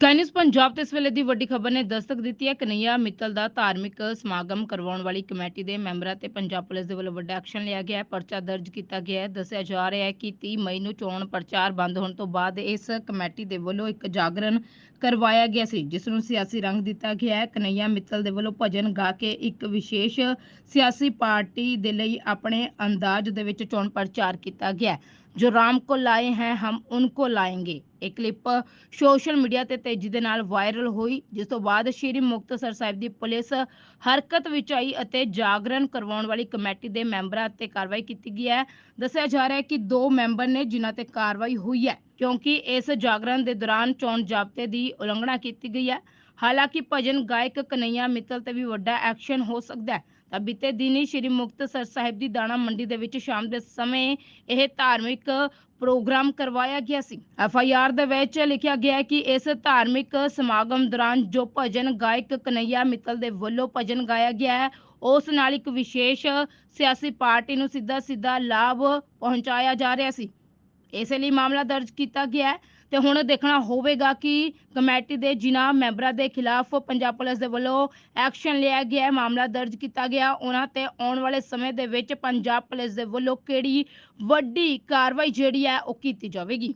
ਕਾਇਨਸ ਪੰਜਾਬ ਤੇ ਇਸ ਵੇਲੇ ਦੀ ਵੱਡੀ ਖਬਰ ਨੇ ਦਸਤਕ ਦਿੱਤੀ ਹੈ। ਕਨਈਆ ਮਿੱਤਲ ਦਾ ਧਾਰਮਿਕ ਸਮਾਗਮ ਕਰਵਾਉਣ ਵਾਲੀ ਕਮੇਟੀ ਦੇ ਮੈਂਬਰਾਂ ਤੇ ਪੰਜਾਬ ਪੁਲਿਸ ਦੇ ਵੱਲੋਂ ਵੱਡਾ ਐਕਸ਼ਨ ਲਿਆ ਗਿਆ ਹੈ। ਪਰਚਾ ਦਰਜ ਕੀਤਾ ਗਿਆ ਹੈ। ਦੱਸਿਆ ਜਾ ਰਿਹਾ ਹੈ ਕਿ 30 ਮਈ ਨੂੰ ਚੋਣ ਪ੍ਰਚਾਰ ਬੰਦ ਹੋਣ ਤੋਂ ਬਾਅਦ ਇਸ ਕਮੇਟੀ ਦੇ ਵੱਲੋਂ ਇੱਕ ਜਾਗਰਣ ਕਰਵਾਇਆ ਗਿਆ ਸੀ, ਜਿਸ ਨੂੰ ਸਿਆਸੀ ਰੰਗ ਦਿੱਤਾ ਗਿਆ ਹੈ। ਕਨਈਆ ਮਿੱਤਲ ਦੇ ਵੱਲੋਂ ਭਜਨ ਗਾ ਕੇ ਇੱਕ ਵਿਸ਼ੇਸ਼ ਸਿਆਸੀ ਪਾਰਟੀ ਦੇ ਲਈ ਆਪਣੇ ਅੰਦਾਜ਼ ਦੇ ਵਿੱਚ ਚੋਣ ਪ੍ਰਚਾਰ ਕੀਤਾ ਗਿਆ ਹੈ। ਜੋ ਰਾਮ ਕੋ ਲਾਏ ਹੈ, ਹਮ ਉनको ਲਾਏਂਗੇ। ਇਹ ਕਲਿੱਪ ਸੋਸ਼ਲ ਮੀਡੀਆ ਤੇ ਤੇਜ਼ੀ ਦੇ ਨਾਲ ਵਾਇਰਲ ਹੋਈ, ਜਿਸ ਤੋਂ ਬਾਅਦ ਸ਼੍ਰੀ ਮੁਕਤਸਰ ਸਾਹਿਬ ਦੀ ਪੁਲਿਸ ਹਰਕਤ ਵਿੱਚ ਆਈ ਅਤੇ ਜਾਗਰਣ ਕਰਵਾਉਣ ਵਾਲੀ ਕਮੇਟੀ ਦੇ ਮੈਂਬਰਾਂ ਤੇ ਕਾਰਵਾਈ ਕੀਤੀ ਗਈ ਹੈ। ਦੱਸਿਆ ਜਾ ਰਿਹਾ ਹੈ ਕਿ ਦੋ ਮੈਂਬਰ ਨੇ ਜਿਨ੍ਹਾਂ ਤੇ ਕਾਰਵਾਈ ਹੋਈ ਹੈ, ਕਿਉਂਕਿ ਇਸ ਜਾਗਰਣ ਦੇ ਦੌਰਾਨ ਚੋਣ ਜ਼ਾਬਤੇ ਦੀ ਉਲੰਘਣਾ ਕੀਤੀ ਗਈ ਹੈ। ਹਾਲਾਂਕਿ ਭਜਨ ਗਾਇਕ ਕਨਈਆ ਮਿੱਤਲ ਤੇ ਵੀ ਵੱਡਾ ਐਕਸ਼ਨ ਹੋ ਸਕਦਾ ਹੈ। ਤਾਂ ਬੀਤੇ ਦਿਨੀ ਸ਼੍ਰੀ ਮੁਕਤਸਰ ਸਾਹਿਬ ਦੀ ਦਾਣਾ ਮੰਡੀ ਦੇ ਵਿੱਚ ਸ਼ਾਮ ਦੇ ਸਮੇਂ ਇਹ ਧਾਰਮਿਕ ਪ੍ਰੋਗਰਾਮ ਕਰਵਾਇਆ ਗਿਆ ਸੀ। ਐਫ ਆਈ ਆਰ ਦੇ ਵਿੱਚ ਲਿਖਿਆ ਗਿਆ ਕਿ ਇਸ ਧਾਰਮਿਕ ਸਮਾਗਮ ਦੌਰਾਨ ਜੋ ਭਜਨ ਗਾਇਕ ਕਨਈਆ ਮਿੱਤਲ ਦੇ ਵੱਲੋਂ ਭਜਨ ਗਾਇਆ ਗਿਆ ਹੈ, ਉਸ ਨਾਲ ਇੱਕ ਵਿਸ਼ੇਸ਼ ਸਿਆਸੀ ਪਾਰਟੀ ਨੂੰ ਸਿੱਧਾ ਸਿੱਧਾ ਲਾਭ ਪਹੁੰਚਾਇਆ ਜਾ ਰਿਹਾ ਸੀ। ਇਸੇ ਲਈ ਮਾਮਲਾ ਦਰਜ ਕੀਤਾ ਗਿਆ ਹੈ। ਤੇ ਹੁਣ ਦੇਖਣਾ ਹੋਵੇਗਾ ਕਿ ਕਮੇਟੀ ਦੇ ਜਿਨ੍ਹਾਂ ਮੈਂਬਰਾਂ ਦੇ ਖਿਲਾਫ ਪੰਜਾਬ ਪੁਲਿਸ ਦੇ ਵੱਲੋਂ ਐਕਸ਼ਨ ਲਿਆ ਗਿਆ ਹੈ, ਮਾਮਲਾ ਦਰਜ ਕੀਤਾ ਗਿਆ। ਉਹਨਾਂ ਤੇ ਆਉਣ ਵਾਲੇ ਸਮੇਂ ਦੇ ਵਿੱਚ ਪੰਜਾਬ ਪੁਲਿਸ ਦੇ ਵੱਲੋਂ ਕਿਹੜੀ ਵੱਡੀ ਕਾਰਵਾਈ ਜਿਹੜੀ ਹੈ, ਉਹ ਕੀਤੀ ਜਾਵੇਗੀ।